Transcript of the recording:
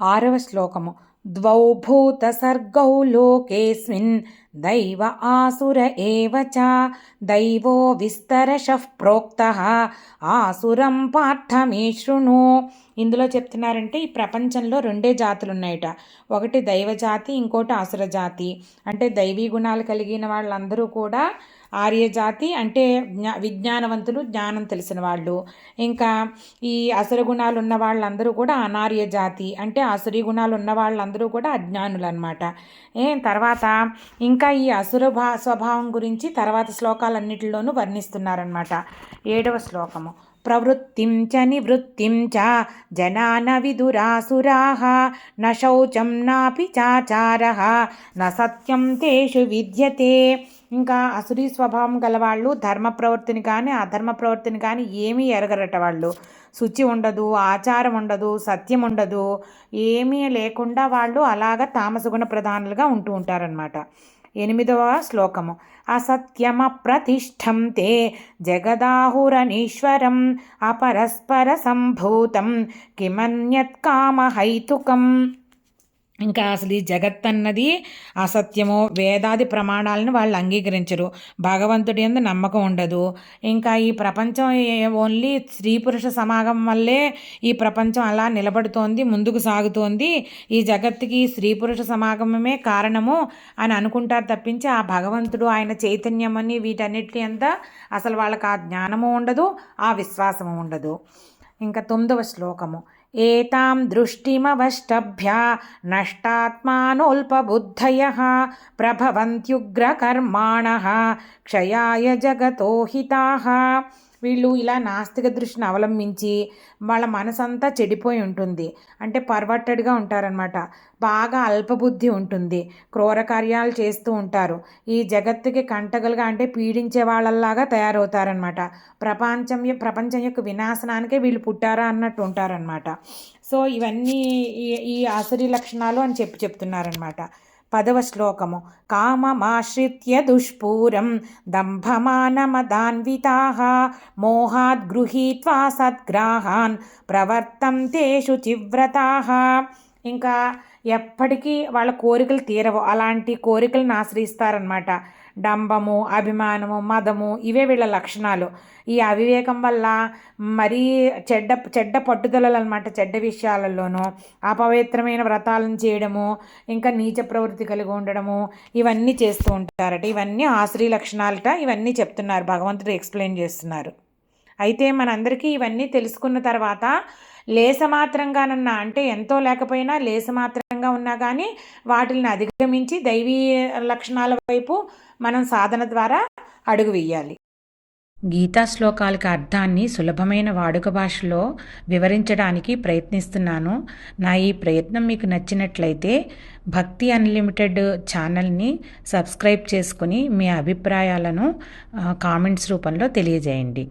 ఆరవ శ్లోకము. ద్వౌ భూతసర్గౌ లోకేస్మిన్ దైవ ఆసుర ఏవ చ దైవో విస్తరశః ప్రోక్త. ఆసురం పార్థమే శృణు. ఇందులో చెప్తున్నారంటే ఈ ప్రపంచంలో రెండే జాతులు ఉన్నాయట ఒకటి దైవజాతి ఇంకోటి ఆసుర జాతి. అంటే దైవీ గుణాలు కలిగిన వాళ్ళందరూ కూడా ఆర్యజాతి అంటే జ్ఞా విజ్ఞానవంతులు జ్ఞానం తెలిసిన వాళ్ళు. ఇంకా ఈ అసుర గుణాలు ఉన్న వాళ్ళందరూ కూడా అనార్య జాతి. అంటే అసురి గుణాలు ఉన్న వాళ్ళందరూ కూడా అజ్ఞానులు అనమాట ఏం తర్వాత ఇంకా ఈ అసుర భా స్వభావం గురించి తర్వాత శ్లోకాలన్నిటిలోనూ వర్ణిస్తున్నారనమాట ఏడవ శ్లోకము. ప్రవృత్తిం చ నివృత్తిం చ జనాన విదురాసురాः న శౌచం నాపి చాచార న సత్యం తేషు విద్యతే. ఇంకా అసురీ స్వభావం గలవాళ్ళు ధర్మ ప్రవృత్తిని కానీ అధర్మ ప్రవృత్తిని కానీ ఏమీ ఎరగరట వాళ్ళు. శుచి ఉండదు ఆచారం ఉండదు సత్యం ఉండదు ఏమీ లేకుండా వాళ్ళు అలాగ తామసగుణ ప్రధానులుగా ఉంటూ ఉంటారనమాట ఎనిమిదవ శ్లోకము. అసత్యమప్రతిష్టం తే జగదాహురనీశ్వరం అపరస్పర సంభూతం కిమన్యత్ కామహైతుకం ఇంకా అసలు ఈ జగత్ అన్నది అసత్యము వేదాది ప్రమాణాలను వాళ్ళు అంగీకరించరు. భగవంతుడి ఎందు నమ్మకం ఉండదు. ఇంకా ఈ ప్రపంచం ఓన్లీ స్త్రీ పురుష సమాగం వల్లే ఈ ప్రపంచం అలా నిలబడుతోంది ముందుకు సాగుతోంది. ఈ జగత్తుకి స్త్రీ పురుష సమాగమమే కారణము అని అనుకుంటారు తప్పించి ఆ భగవంతుడు ఆయన చైతన్యం అని వీటన్నిటి అంతా అసలు వాళ్ళకి ఆ జ్ఞానము ఉండదు ఆ విశ్వాసము ఉండదు. ఇంకా తొమ్మిదవ శ్లోకము. एतां दृष्टिमवष्टभ्या नष्टात्मानोल्पबुद्धयः प्रभवन्त्युग्रकर्माणः क्षयाय जगतो हिताः। వీళ్ళు ఇలా నాస్తిక దృష్టిని అవలంబించి వాళ్ళ మనసంతా చెడిపోయి ఉంటుంది. అంటే పర్వట్టడిగా ఉంటారనమాట బాగా అల్పబుద్ధి ఉంటుంది. క్రూర కార్యాలు చేస్తూ ఉంటారు. ఈ జగత్తుకి కంటగలుగా అంటే పీడించే వాళ్ళలాగా తయారవుతారనమాట ప్రపంచం ప్రపంచం యొక్క వినాశనానికే వీళ్ళు పుట్టారా అన్నట్టు ఉంటారనమాట సో ఇవన్నీ ఈ ఆసరి లక్షణాలు అని చెప్పి చెప్తున్నారనమాట पदवश्लोकमु। काममाश्रित्य दुष्पूरं दम्भमानमदान्विताः मोहाद् गृहीत्वा सद्ग्राहान् प्रवर्तन्ते शुचिव्रताः ఇంకా ఎప్పటికీ వాళ్ళ కోరికలు తీరవు. అలాంటి కోరికలను ఆశ్రయిస్తారనమాట డంబము అభిమానము మదము ఇవే వీళ్ళ లక్షణాలు. ఈ అవివేకం వల్ల మరీ చెడ్డ చెడ్డ పట్టుదలలు అనమాట చెడ్డ విషయాలలోనూ అపవిత్రమైన వ్రతాలను చేయడము ఇంకా నీచ ప్రవృత్తి కలిగి ఉండడము ఇవన్నీ చేస్తూ ఉంటారట. ఇవన్నీ ఆశ్రీ లక్షణాలట. ఇవన్నీ చెప్తున్నారు. భగవంతుడు ఎక్స్ప్లెయిన్ చేస్తున్నారు. అయితే మనందరికీ ఇవన్నీ తెలుసుకున్న తర్వాత లేసమాత్రంగానన్నా అంటే ఎంతో లేకపోయినా లేసమాత్రంగా ఉన్నా కానీ వాటిని అధిగమించి దైవీ లక్షణాల వైపు మనం సాధన ద్వారా అడుగు వేయాలి గీతా శ్లోకాలకు అర్థాన్ని సులభమైన వాడుక భాషలో వివరించడానికి ప్రయత్నిస్తున్నాను. నా ఈ ప్రయత్నం మీకు నచ్చినట్లయితే భక్తి అన్లిమిటెడ్ ఛానల్ని సబ్స్క్రైబ్ చేసుకుని మీ అభిప్రాయాలను కామెంట్స్ రూపంలో తెలియజేయండి.